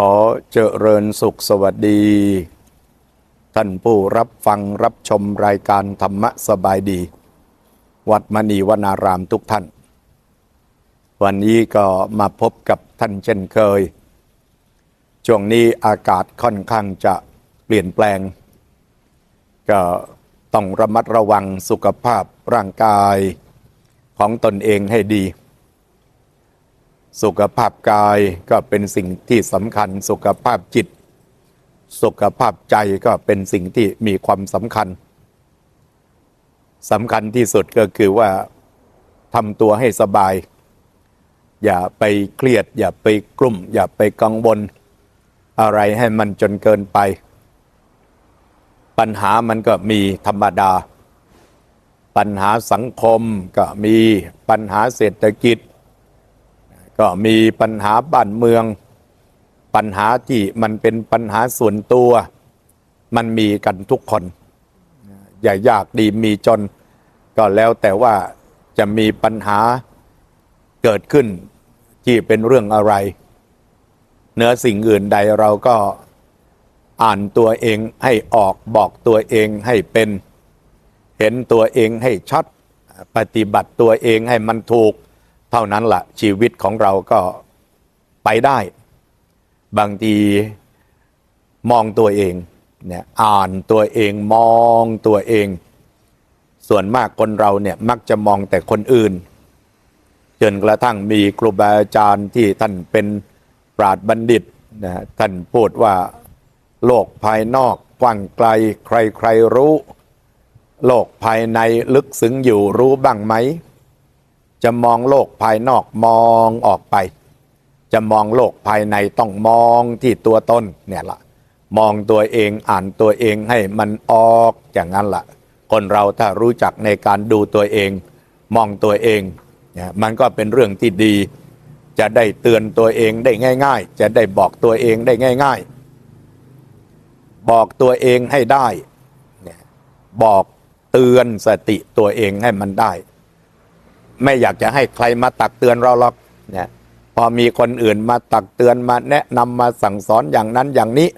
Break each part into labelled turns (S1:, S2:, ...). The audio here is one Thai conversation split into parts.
S1: ขอเจริญสุขสวัสดี ท่านผู้รับฟังรับชมรายการธรรมะสบายดี วัดมณีวนารามทุกท่าน วันนี้ก็มาพบกับท่านเช่นเคย ช่วงนี้อากาศค่อนข้างจะเปลี่ยนแปลง ก็ต้องระมัดระวังสุขภาพร่างกายของตนเองให้ดี สุขภาพกายก็เป็นสิ่งที่สำคัญ สุขภาพจิต สุขภาพใจก็เป็นสิ่งที่มีความสำคัญสำคัญที่สุดก็คือว่าทำตัวให้สบาย อย่าไปเครียด อย่าไปกลุ่ม อย่าไปกังวล อะไรให้มันจนเกินไป ปัญหามันก็มีธรรมดา ปัญหาสังคมก็มีปัญหาเศรษฐกิจ ก็มีปัญหาบ้านเมือง ปัญหาที่มันเป็นปัญหาส่วนตัว มันมีกันทุกคน อย่ายากดีมีจน ก็แล้วแต่ว่าจะมีปัญหาเกิดขึ้นที่เป็นเรื่องอะไรเนื้อสิ่งอื่นใดเราก็อ่านตัวเองให้ออกบอกตัวเองให้เป็น เห็นตัวเองให้ชัด ปฏิบัติตัวเองให้มันถูก เท่านั้นละ่ะชีวิตของเราก็ไปได้ บางทีมองตัวเองเนี่ยอ่านตัวเองมองตัวเอง ส่วนมากคนเราเนี่ยมักจะมองแต่คนอื่นจนกระทั่งมีครูบาอาจารย์ที่ท่านเป็นปราดบัณฑิตนะท่านพูดว่าโลกภายนอกกว้างไกลใครใครรู้ โลกภายในลึกซึ้งอยู่รู้บ้างไหม จะมองโลกภายนอกมองออกไป จะมองโลกภายในต้องมองที่ตัวตนเนี่ยละมองตัวเองอ่านตัวเองให้มันออกอย่างนั้นละคนเราถ้ารู้จักในการดูตัวเอง มองตัวเองเนี่ยมันก็เป็นเรื่องที่ดี จะได้เตือนตัวเองได้ง่าย ๆ จะได้บอกตัวเองได้ง่าย ๆ บอกตัวเองให้ได้เนี่ยบอกเตือนสติตัวเองให้มันได้ ไม่อยากจะให้ใครมาตักเตือนเราหรอกเนี่ยพอมีคนอื่นมาตักเตือนมาแนะนำมาสั่งสอนอย่างนั้นอย่างนี้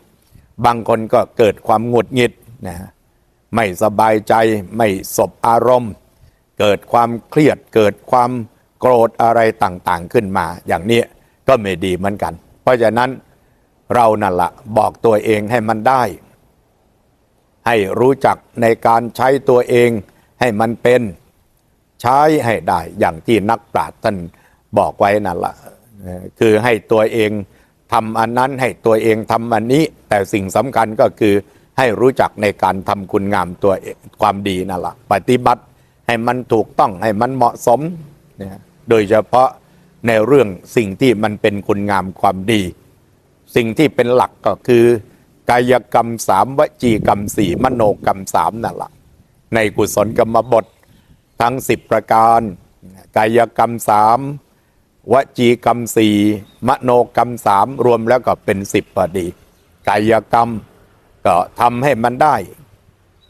S1: บางคนก็เกิดความหงุดหงิดนะไม่สบายใจไม่สบอารมณ์ เกิดความเครียดเกิดความโกรธอะไรต่างๆขึ้นมา อย่างนี้ก็ไม่ดีเหมือนกัน เพราะฉะนั้นเรานั่นละบอกตัวเองให้มันได้ ให้รู้จักในการใช้ตัวเองให้มันเป็น ใช้ให้ได้อย่างที่นักปราชญ์ท่านบอกไว้นั่นละคือให้ตัวเองทำอันนั้นให้ตัวเองทำอันนี้ แต่สิ่งสำคัญก็คือให้รู้จักในการทำคุณงามตัวความดีนั่นละปฏิบัติให้มันถูกต้องให้มันเหมาะสมนะโดยเฉพาะในเรื่องสิ่งที่มันเป็นคุณงามความดี สิ่งที่เป็นหลักก็คือกายกรรมสามวจีกรรมสี่มโนกรรมสามนั่นแหละในกุศลกรรมบท ทั้งสิบประการ กายกรรมสามวจีกรรมสี่มโนกรรมสามรวมแล้วก็เป็นสิบพอดี กายกรรมก็ทำให้มันได้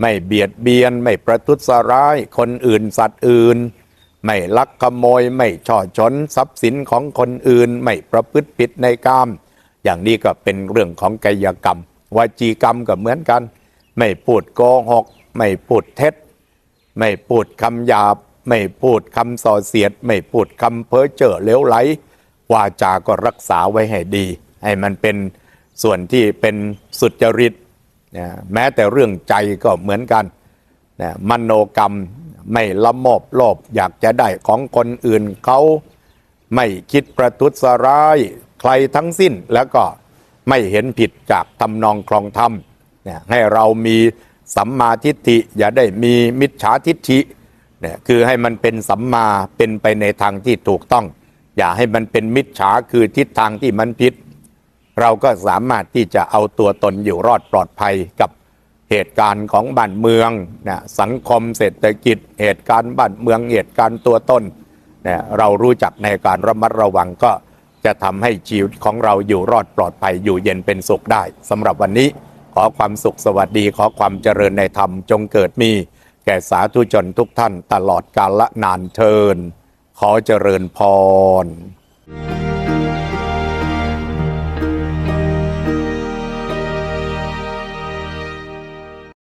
S1: ไม่เบียดเบียน ไม่ประทุษร้าย คนอื่นสัตว์อื่น ไม่ลักขโมย ไม่ช่อชนทรัพย์สินของคนอื่น ไม่ประพฤติผิดในกามอย่างนี้ก็เป็นเรื่องของกายกรรมวจีกรรมก็เหมือนกัน ไม่พูดโกหก ไม่พูดเท็จ ไม่พูดคำหยาบ ไม่พูดคำส่อเสียด ไม่พูดคำเพ้อเจ้อเลวไหลวาจาก็รักษาไว้ให้ดี ให้มันเป็นส่วนที่เป็นสุจริตนะแม้แต่เรื่องใจก็เหมือนกันนะมโนกรรมไม่ละโมบโลภอยากจะได้ของคนอื่นเขาไม่คิดประทุษร้ายใครทั้งสิ้นแล้วก็ไม่เห็นผิดจากทำนองคลองธรรมให้เรามี สัมมาทิฏฐิอย่าได้มีมิจฉาทิฏฐิเนี่ยคือให้มันเป็นสัมมาเป็นไปในทางที่ถูกต้อง อย่าให้มันเป็นมิจฉาคือทิศทางที่มันผิด เราก็สามารถที่จะเอาตัวตนอยู่รอดปลอดภัยกับเหตุการณ์ของบ้านเมืองนะสังคมเศรษฐกิจ เหตุการณ์บ้านเมืองเหตุการณ์ตัวต้นเนี่ยเรารู้จักในการระมัดระวังก็จะทำให้ชีวิตของเราอยู่รอดปลอดภัยอยู่เย็นเป็นสุขได้สำหรับวันนี้ อความสุขสวัสดีขอความเจริญในธรรมจงเกิดมี แก่สาธุชนทุกท่านตลอดกาลละนานเทิน ขอเจริญพร